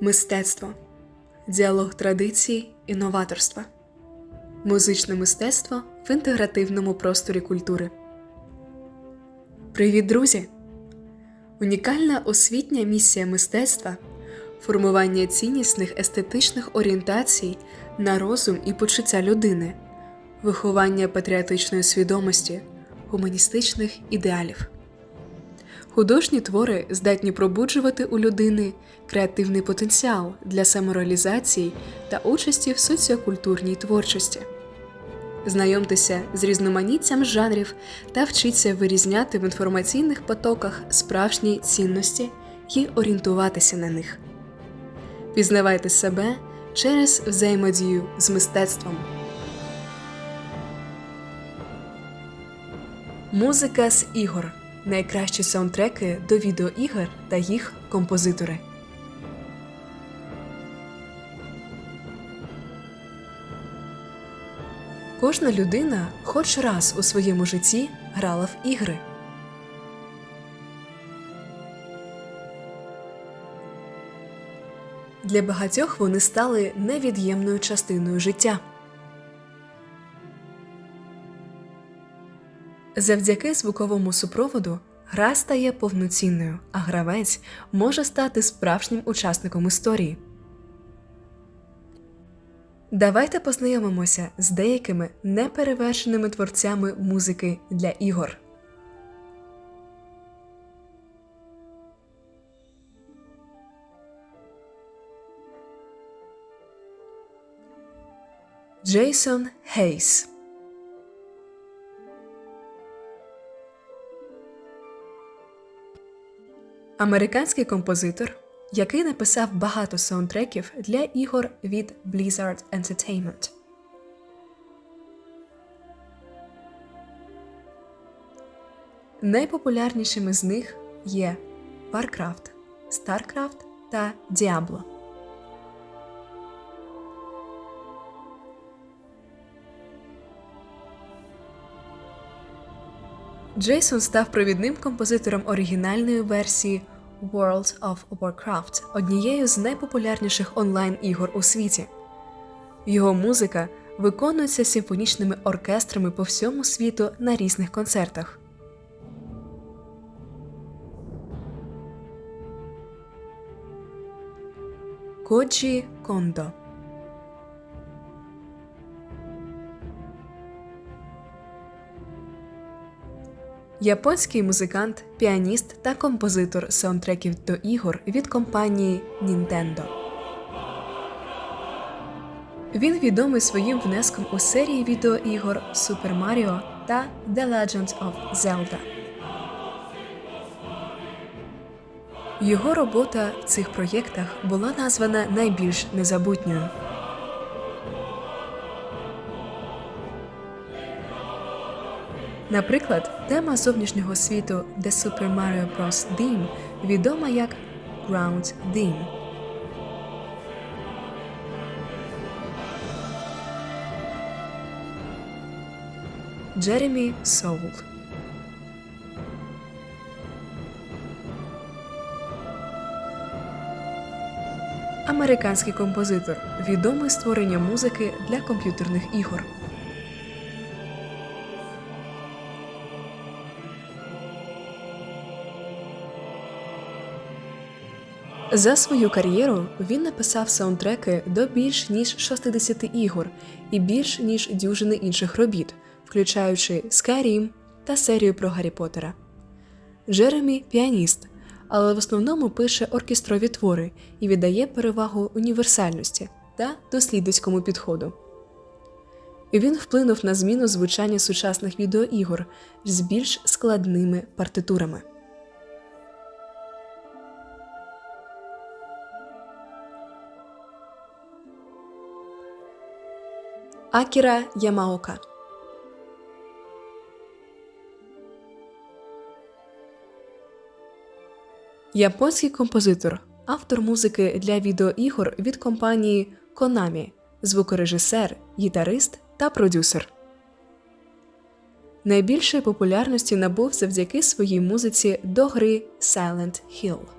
Мистецтво діалог традицій і новаторства. Музичне мистецтво в інтегративному просторі культури. Привіт, друзі! Унікальна освітня місія мистецтва формування ціннісних естетичних орієнтацій на розум і почуття людини, виховання патріотичної свідомості, гуманістичних ідеалів. Художні твори здатні пробуджувати у людини креативний потенціал для самореалізації та участі в соціокультурній творчості. Знайомтеся з різноманіттям жанрів та вчіться вирізняти в інформаційних потоках справжні цінності і орієнтуватися на них. Пізнавайте себе через взаємодію з мистецтвом. Музика з ігор найкращі саундтреки до відеоігр та їх композитори. Кожна людина хоч раз у своєму житті грала в ігри. Для багатьох вони стали невід'ємною частиною життя. Завдяки звуковому супроводу гра стає повноцінною, а гравець може стати справжнім учасником історії. Давайте познайомимося з деякими неперевершеними творцями музики для ігор. Джейсон Хейс Американський композитор, який написав багато саундтреків для ігор від Blizzard Entertainment. Найпопулярнішими з них є Warcraft, StarCraft та Diablo. Джейсон став провідним композитором оригінальної версії World of Warcraft, однією з найпопулярніших онлайн-ігор у світі. Його музика виконується симфонічними оркестрами по всьому світу на різних концертах. Коджі Кондо Японський музикант, піаніст та композитор саундтреків до ігор від компанії Nintendo. Він відомий своїм внеском у серії відеоігор Super Mario та The Legend of Zelda. Його робота в цих проєктах була названа найбільш незабутньою. Наприклад, тема зовнішнього світу The Super Mario Bros. Theme відома як Ground Theme. Джеремі Соул Американський композитор, відомий створенням музики для комп'ютерних ігор. За свою кар'єру він написав саундтреки до більш ніж 60 ігор і більш ніж дюжини інших робіт, включаючи Skyrim та серію про Гаррі Поттера. Джеремі піаніст, але в основному пише оркестрові твори і віддає перевагу універсальності та дослідницькому підходу. Він вплинув на зміну звучання сучасних відеоігор з більш складними партитурами. Акіра Ямаока Японський композитор, автор музики для відеоігор від компанії Konami, звукорежисер, гітарист та продюсер. Найбільшої популярності набув завдяки своїй музиці до гри Silent Hill.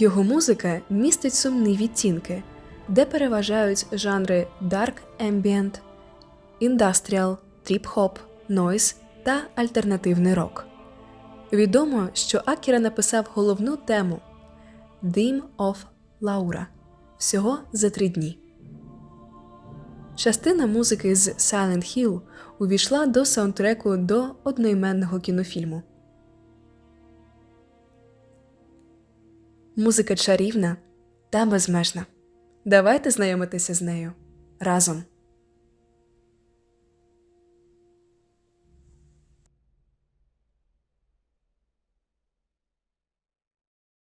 Його музика містить сумні відтінки, де переважають жанри Dark Ambient, Industrial, Trip-Hop, Noise та альтернативний рок. Відомо, що Акіра написав головну тему Theme of Laura всього за три дні. Частина музики з Silent Hill увійшла до саундтреку до одноіменного кінофільму. Музика чарівна та безмежна. Давайте знайомитися з нею разом.